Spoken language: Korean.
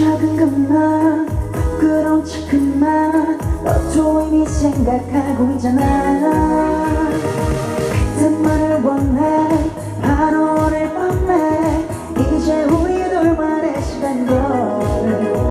작은 것만 부끄러운 척만 너도 이미 생각하고 있잖아 같은 말을 원해 바로 오늘 밤에 이제 우리 둘만의 시간이